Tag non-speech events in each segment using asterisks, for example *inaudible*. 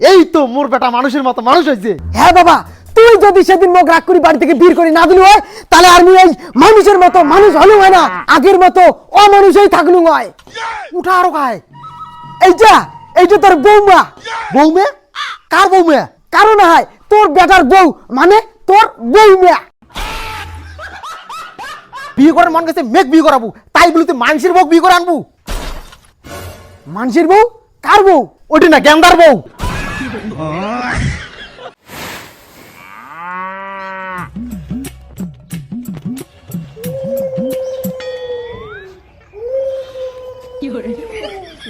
এই তো মোর বেটা মানুষের মতো মানুষ হয়েছে হ্যাঁ বাবা তুই যদি সেদিন মোক রাগ করি বাড়ি থেকে বের করে না দিলু হয় তাহলে আর মুই এই মানুষের মতো মানুষ হলু হয় না আগের মতো অমানুষই থাকলু হয়। উঠা আরও খায় এইটা এইটা তোর বৌমা। বৌমে? কার বৌমে? কারণ হয় তোর বেটার বউ মানে তোর বৌমা। বিয়ে করার মন গেছে মেঘ বিয়ে করাবো। তাই বলি তুই মানুষের বউ বিয়ে করে আনব। মানুষের বউ? কার বউ? ওটি না গেন্দার বউ।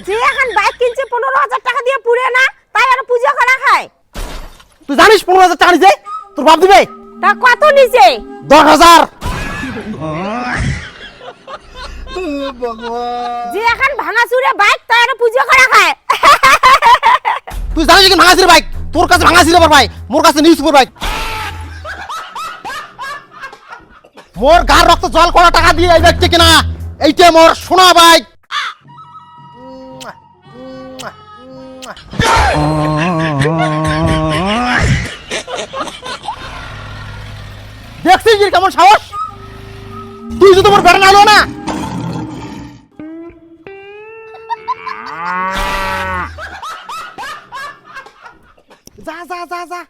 যে এখন বাইক কিনছে পনেরো হাজার টাকা দিয়ে পুড়ে না তাই আর পুজো করা খায় তুই জানিস পনেরো হাজার টাকা নিছে তোর বাপ দিবে? তা কত নিছে দশ হাজার। যে এখন ভাঙা চুরে বাইক তাই আর পুজো করা খায় তুই জানিস কি ভাঙাছির বাইক তোর কাছে ভাঙাছিল আমার ভাই মোর কাছে নিউজ সুপার বাইক মোর গার রক্ত জল করা টাকা দিয়ে এই বাইকটা কিনা? এইটা মোর সোনা বাইক দেখছিস কেমন সাহস? তুই যদি মোর বেড়া নালো না? যা যা যা যা।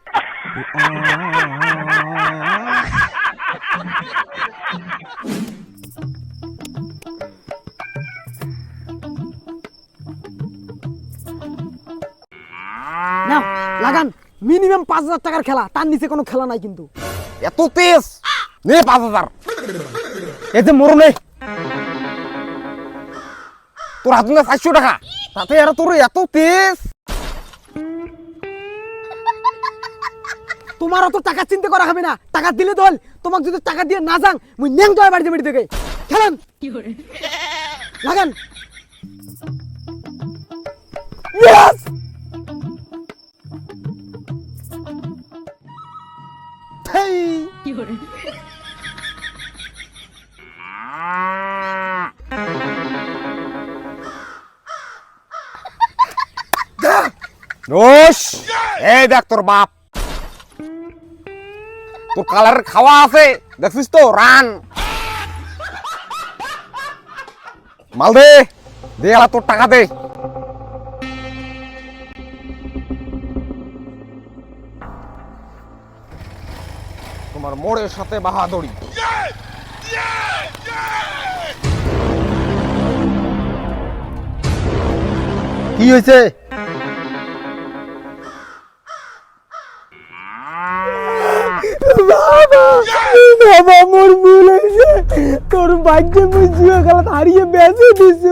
নাও, লাগান। মিনিমাম পাঁচ হাজার টাকার খেলা, তার নিচে কোনো খেলা নাই কিন্তু। এত তেজ। নে পাঁচ হাজার। এতে মরু নেই তোর হাত চারশো টাকা। তাতে আর তোর এত তেজ। তোমার অত টাকা চিন্তা করা হবে না। টাকা দিলে দল তোমাকে যদি টাকা দিয়ে না যাং মুই ন্যাং দয় বাড়িতে বাড়ি থেকে খেলেন লাগান। Yes! হেই! রোশ এই দেখ তোর বাপ। তোর কালার খাওয়া আছে, দেখছিস তো? রান। মাল দে দে তোর টাকা দে। তোমার মোড়ের সাথে বাহাদুরি। কি হয়েছে? ভাগ্যে মুই জুয়া হারিয়ে বেঁচে দিছি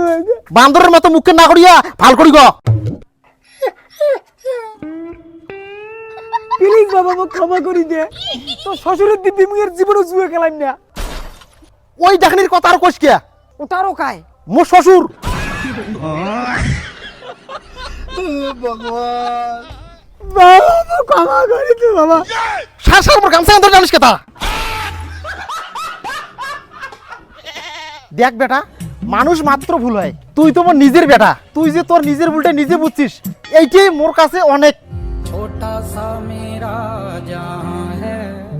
বান্দরের মতো মুখে না করিয়া ভালো করি গো প্লিজ বাবা মোক ক্ষমা করি দে। তোর শ্বশুরের মুই আর জীবনে জুয়া খেলাম না। ওই ডাকনির কথা আর কোষ কে? ওটারও কায়। মোর শ্বশুর। বাবা মোক ক্ষমা করি দে বাবা। সার সার মোর গামছা আন্দর জানিস কেতা দেখ বেটা মানুষ মাত্র ভুল হয়। তুই তো মোর নিজের বেটা। তুই যে তোর নিজের ভুলটা নিজে বুঝছিস এইটাই মোর কাছে অনেক।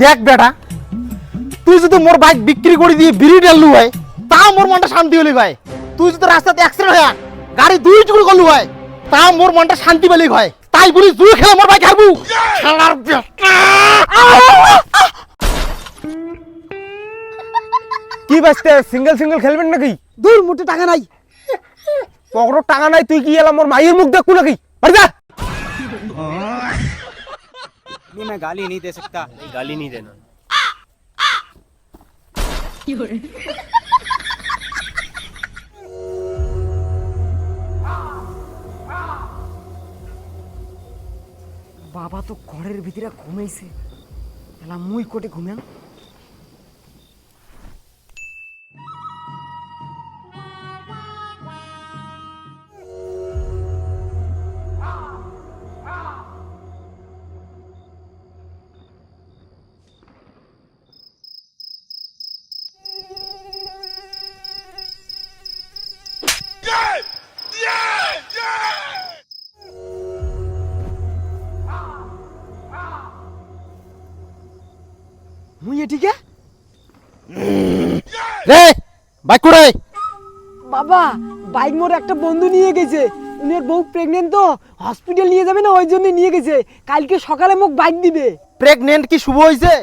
দেখ বেটা তুই যদি মোর বাইক বিক্রি করে দিয়ে বিড়ি ডাললু হয় তা মোর মনটা শান্তি হলি ভাই তুই যদি রাস্তাতে অ্যাক্সিডেন্ট হয় গাড়ি দুই টুকরো করলু হয় তা মোর মনটা শান্তি পেলি হয়। তাই বলি তুই খেলে মোর বাইক হারবু। শালার বেটা। কি বাঁচতে সিঙ্গেল সিঙ্গেল খেলবেন নাকি দূর মুঠে টাকা নাই পকেটে টাকা নাই তুই কি এলাম মোর মাইয়ের মুখ দেখু নাকি বাড়ি যা नहीं मैं गाली नहीं दे सकता नहीं गाली नहीं देना বাবা তো ঘরের ভিতরে ঘুমাইছে এলা মুই কোটে ঘুমাম রে বাইক করে বাবা বাইক মোর একটা বন্ধু নিয়ে গেছে। উনি বউ প্রেগনেন্ট তো হসপিটাল নিয়ে যাবে না ওই জন্য নিয়ে গেছে। কালকে সকালে মোক বাইক দিবে। প্রেগনেন্ট কি শুভ হয়েছে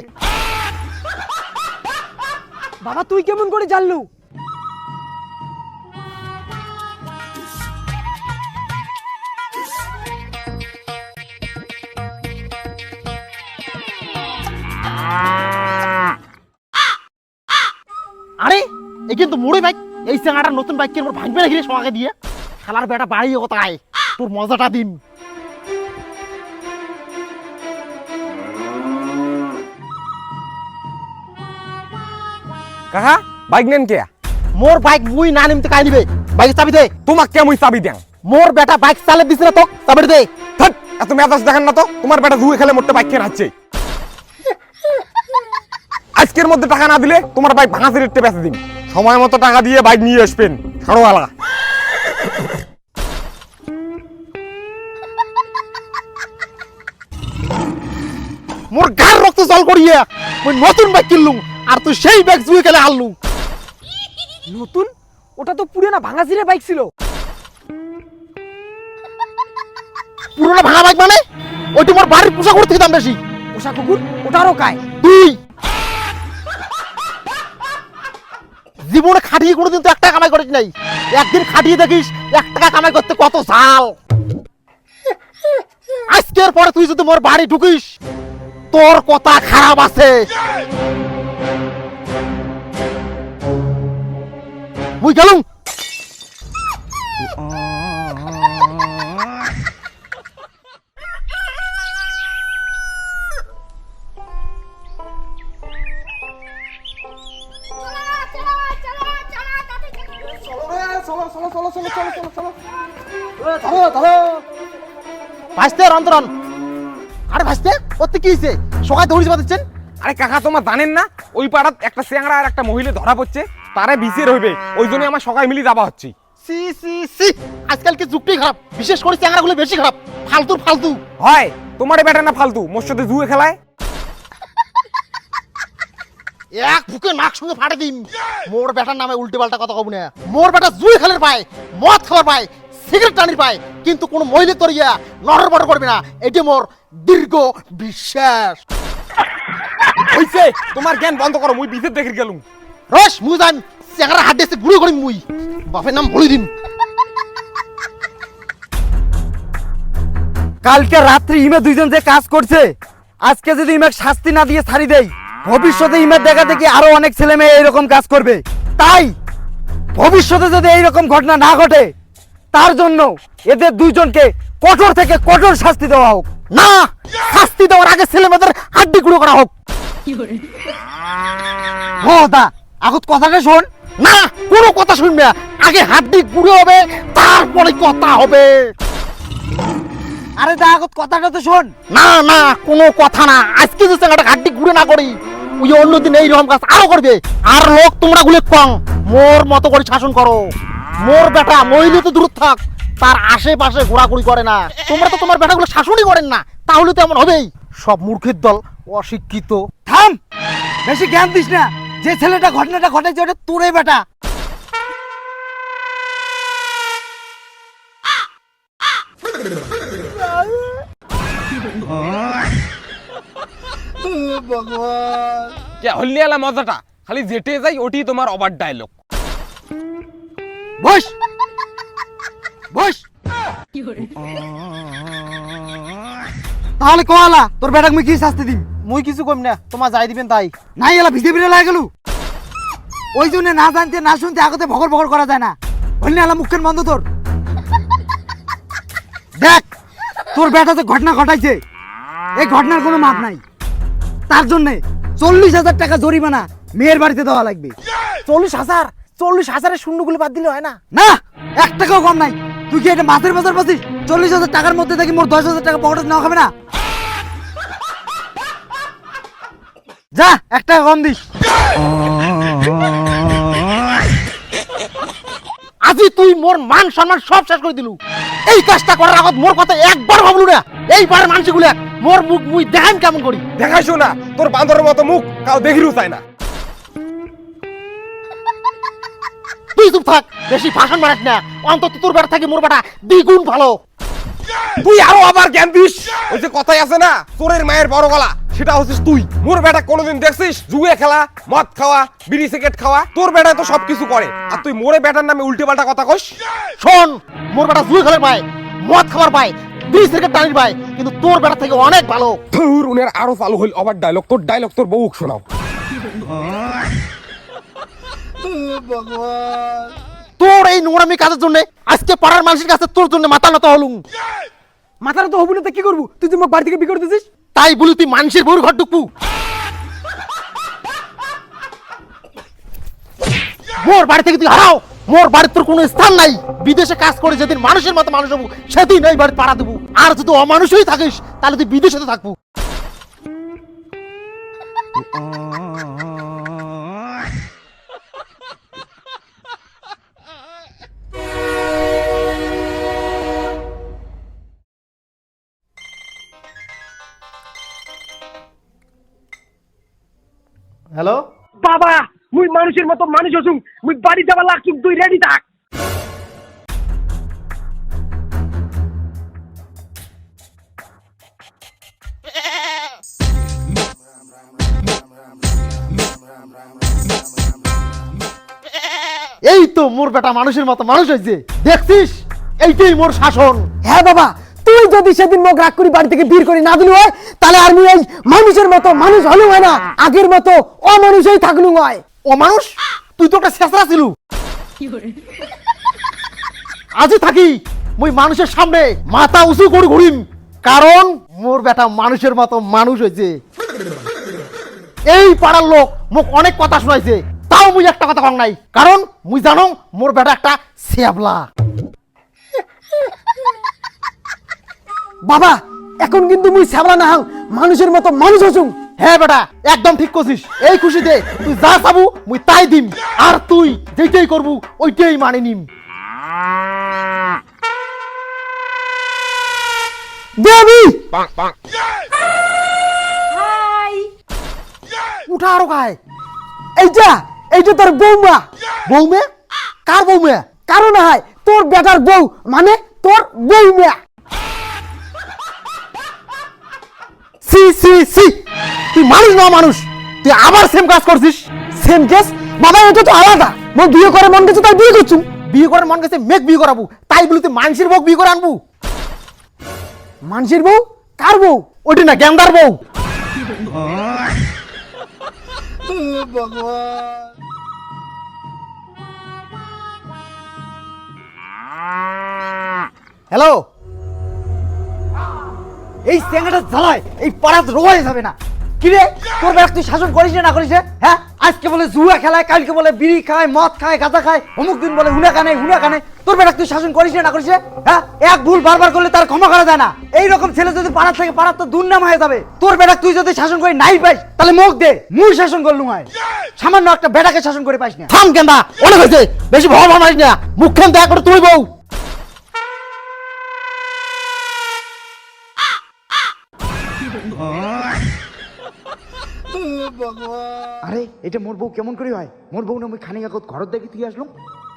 বাবা তুই কেমন করে জানলু? এই কিন্তু মোড়ে বাইক এই চাঙাটা নতুন বাইক ভাঙবে নাকি দিয়ে? খেলার বেটা বাড়ি কোথায়? তোর মজাটা দিন। কাকা বাইক নেন কে মোর বাইক মুই না নিমতে কাই নিবে? বাইক চাবি দে। তোমাক কে মুই চাবি দেন মোর বেটা বাইক চালে দিছ না তো চাবি দে। থাক এত মেজাজ দেখেন না তো তোমার বেটা জুয়ে খেলে মোটে বাইক কেনাচ্ছে আজকের মধ্যে টাকা না দিলে তোমার বাইক ভাঙা রেটে বেঁচে দিন সময় মতো টাকা দিয়ে বাইক নিয়ে আসবেন। ছাড়োয়ালা। মোর গার রক্ত জল করিয়ে মুই নতুন বাইক কিনলুম আর তুই সেই বাইক জুয়ে গেলে আনলু নতুন? ওটা তো পুরো না ভাঙা ছিঁড়ে বাইক ছিল। পুরোনো ভাঙা বাইক মানে? ওইটি মোর বাড়ির পোশাক করতে দাম বেশি। পোষা কুকুর ওটারও কায় তুই জীবনে খাটিয়ে কোনোদিন তো এক টাকা কামাই করিস নাই। একদিন খাটিয়ে দেখিস, এক টাকা কামাই করতে কত ঝাল আজকের পরে তুই যদি মোর বাড়ি ঢুকিস, তোর কথা খারাপ আছে। মুই গেলুম। ভাসতে রন্তরন আরে ভাসতে ওতে কি হয়েছে পাচ্ছেন আরে কাকা তোমার জানেন না ওই পাড়াত একটা চেংড়া আর একটা মহিলা ধরা পড়ছে তারে বিচের হইবে ওই জন্য আমার সকাল মিলি যাবা হচ্ছে। সি সি সি আজকাল কি যুগটাই খারাপ? বিশেষ করে চ্যাংড়াগুলো বেশি খারাপ। ফালতু ফালতু। হয় তোমারে বেটা না ফালতু? মোর সাথে জুয়ে খেলায়? এক বুকে নাক সঙ্গে ফাটে দিন। মোর বেটার নামে উল্টে পাল্টা কথা কব না। মোর বেটা জুই খেলের পায় মদ খাবার পায় সিগারেট টানির পায় কিন্তু কোনো মহিলা তোর ইয়া নড়র বড় করবে না। এটি মোর দীর্ঘ বিশ্বাস। হইছে তোমার জ্ঞান বন্ধ করো মুই বিচের দেখে গেলুম। রস মুই জান চেংড়া হাত দিয়েছে গুঁড়ো করিম মুই। বাপের নাম বলি দিম কালকে রাত্রি ইমে দুইজন যে কাজ করছে আজকে যদি ইমেক শাস্তি না দিয়ে ছাড়ি দেই ভবিষ্যতে ইমের দেখা দেখি আরও অনেক ছেলে মেয়ে এইরকম কাজ করবে। তাই ভবিষ্যতে যদি এইরকম ঘটনা না ঘটে, তার জন্য এদের দুইজনকে কঠোর থেকে কঠোর শাস্তি দেওয়া হোক। না, শাস্তি দেওয়ার আগে ছেলে মেয়েদের হাড্ডি গুঁড়ো করা হোক। হো দা আগত কথাটা শোন। না, কোনো কথা শুনবে। আগে হাড্ডি গুঁড়ো হবে, তারপরে কথা হবে। আরে দা আগত কথাটা তো শোন। না না কোনো কথা না। আজকে যে একটা ঘাটটি ঘুরে না করি ওই অন্যদিন এই রকম কাজ আরও করবে। আর লোক তোমরা গুলি কম মোর মতো করে শাসন করো। মোর বেটা মহিলা তো দূর থাক তার আশেপাশে ঘোরাঘুরি করে না। তোমরা তো তোমার বেটাগুলো শাসনই করেন না। তাহলে তো এমন হবেই। সব মূর্খের দল অশিক্ষিত। থাম! বেশি জ্ঞান দিস না। যে ছেলেটা ঘটনাটা ঘটেছে ওটা তোরে বেটা। *laughs* কে আলা মজাটা? খালি যেটে যাই ওটি তোমার ওভার ডায়লগ বস! বস! তাহলে কোয়ালা তোর বেটাকে মুই কি শাস্তি দিম? মুই কিছু কম না তোমার যাই দিবেন তাই। নাই এলা ভিজে ভিজে লাগে গেল। ওই জন্য না জানতে না শুনতে আগতে ভগর ভগর করা যায় না। বললি আলা মুখখান বন্ধ তোর। দেখ তোর বেটা যে ঘটনা ঘটাইছে। এই ঘটনার কোনো মাপ নাই। তার জন্যে চল্লিশ হাজার টাকা জরিমানা মেয়ের বাড়িতে দেওয়া লাগবে। চল্লিশ হাজার? চল্লিশ হাজারের শূন্যগুলো বাদ দিলে হয় না? না এক টাকাও কম নাই। তুই কি এটা মাছের বাজার পাচ্ছিস? চল্লিশ হাজার টাকার মধ্যে দেখি মোর দশ হাজার টাকা পকেটে নেওয়া হবে না? যা এক টাকা কম দিস। আজি তুই মোর মান সম্মান সব শেষ করে দিলু। এই কাজটা করার আগত মোর কথা একবার ভাবলু না। এই পাড়ার মানুষগুলো মোর মুখ মুই দেখান কেমন করি? দেখাইছো না তোর বান্দরের মতো মুখ কাউ দেখিরও চায় না। তুই চুপ থাক বেশি ভাষণ মারাস না। অন্তত তোর বেটা থাকি মোর বেটা দ্বিগুণ ভালো। তুই আরও আবার জ্ঞান দিস ওই যে কথাই আছে না তোরের মায়ের বড় গলা সেটা হচ্ছিস তুই। মোর বেটা কোনোদিন দেখছিস জুয়ে খেলা মদ খাওয়া বিড়ি সিগারেট খাওয়া? তোর বেটা তো সবকিছু করে। আর তুই মোরে বেটার নামে উল্টে পাল্টা কথা কস শোন মোর বেটা জুয়ে খেলার পায় মদ খাবার পায় দুই সিগারেট টানির পায় কিন্তু তোর বেটা থেকে অনেক ভালো। ধুর উনের আরও চালু হইল। আবার ডায়লগ তোর ডায়লগ তোর বউ শোনাও। তোর এই নোংরামি কাজের জন্য আজকে পাড়ার মানুষের কাছে তোর জন্য মাথা নত হলুম। মাথাটা তো হবু না তো কি করব? তুই তো মোক বাড়ি থেকে বিয়ে করে দিছিস? তাই বলি তুই মানুষের বউর ঘর ঢুকবু। মোর বাড়ি থেকে তুই হারাও। মোর বাড়ির তোর কোনো স্থান নাই। বিদেশে কাজ করে যেদিন মানুষের মতো মানুষ হব, সেদিন এই বাড়ি পাড়া দেবো। আর যদি অমানুষই থাকিস, তাহলে তুই বিদেশে তো থাকব হ্যালো বাবা মুই মানুষের মতো মানুষ হসুম মুই বাড়ি যাবার লাগছুম তুই রেডি থাক। এই তো মোর বেটা মানুষের মতো মানুষ হয়েছে দেখছিস? এইটাই মোর শাসন। হ্যাঁ বাবা তুই যদি সেদিন মোক রাগ করি বাড়ি থেকে বীর করে না দিলু হয়, তাহলে আর মুই এই মানুষের মতো মানুষ হলু হয় না, আগের মতো অমানুষই থাকলু হয়। ও মানুষ? তুই তো একটা শেষরা ছিল। আজই থাকি, মুই মানুষের সামনে মাথা উঁচু করে ঘুরিম, কারণ মোর বেটা মানুষের মতো মানুষ হয়েছে এই পাড়ার লোক মোক অনেক কথা শোনাইছে, তাও মুই একটা কথা কম নাই, কারণ মুই জানো মোর বেটা একটা শ্যাবলা। বাবা এখন কিন্তু মুই শ্যাবলা না হাং মানুষের মতো মানুষ হসুম। হ্যাঁ বেটা একদম ঠিক করছিস এই খুশিতে তুই যা চাবু মুই তাই দিম। আর তুই যেটাই করবু ওইটাই মানে নিম। দেবী! হাই! উঠা আরও খায় এইটা এইটা তোর বৌমা। বৌমে? কার বৌমে? কারণ হয় তোর বেটার বউ মানে তোর বৌমা। সি সি সি। তুই মানুষ না মানুষ তুই আবার সেম কাজ করছিস। সেম কেস বাবা এটা তো আলাদা। মই বিয়ে করে মন গেছে তাই বিয়ে করছুম। বিয়ে করার মন গেছে মেঘ বিয়ে করাবো। তাই বলি তুই মানুষের বউ বিয়ে করে আনবু। মানুষের বউ? কার বউ? ওইটি না গেন্দার বউ। হ্যালো এই স্যাঙ্গাটা জ্বালায়, এই পাড়াত রোয়া যাবে না। কি রে? তোর বেলা তুই শাসন করিস না করিস হ্যাঁ? আজকে বলে জুয়া খেলায়, কালকে বলে বিড়ি খায়, মদ খায়, গাঁজা খায়, অমুক দিন বলে হুনা কানে হুনা কানে। তোর বেলা তুই শাসন করিস না করিস হ্যাঁ? এক ভুল বারবার করলে তার ক্ষমা করা যায় না। এই রকম ছেলে যদি পাড়ার থেকে পাড়ার তো দুর্নাম হয়ে যাবে। তোর বেটা তুই যদি শাসন করে নাই পাইস তাহলে মুখ দে মুই শাসন করলুম হয়। সামান্য একটা বেটাকে শাসন করে পাইস না। থাম গেন্দা, অনেক হয়েছে, বেশি ভয় মারিস না। মুখখান দেখা করে তুই বউ। আরে, এটা মোর বউ কেমন করে হয়? মোর বউ না মুই খানিক আগত ঘরত দেখে তুই আসলাম?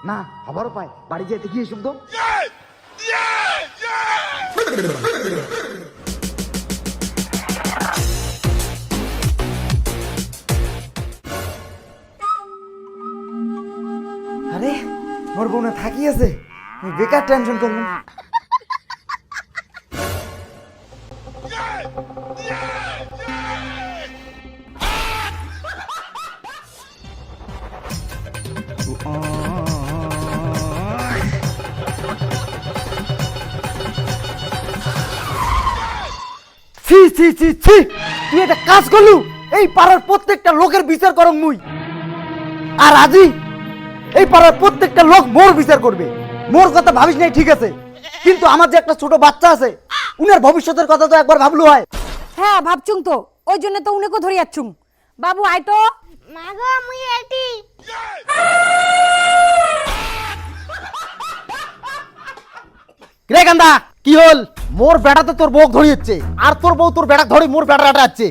না হবারও পায়, বাড়ি যেতে গিয়ে এসুম তো আরে, মোর বউ না থাকি আছে। বেকার টেনশন করলাম। ছি ছি ছি ছি। তুই একটা কাজ করলু? এই পাড়ার প্রত্যেকটা লোকের বিচার করম মুই। আর আজি এই পাড়ার প্রত্যেকটা লোক মোর বিচার করবে। মোর কথা ভাবিস নাই ঠিক আছে? কিন্তু আমার যে একটা ছোট বাচ্চা আছে উনার ভবিষ্যতের কথা তো একবার ভাবলু হয়। হ্যাঁ ভাবছুম তো। ওই জন্য তো উনেকো ধরে যাচ্ছুম বাবু আয় তো। মাগো মুই এটি রে গান্দা, কি হল? মোর বেটা তো তোর বউ ধরিয়েছে আর তোর বউ তোর বেটা ধরে মোর বেটা যাচ্ছে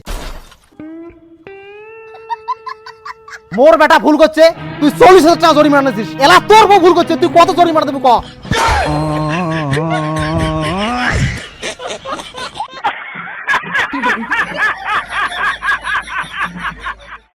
মোর বেটা ভুল করছে, তুই চল্লিশ হাজার টাকা জরিমানা দিস এলা তোর বউ ভুল করছে, তুই কত জরিমানা দেবি ক?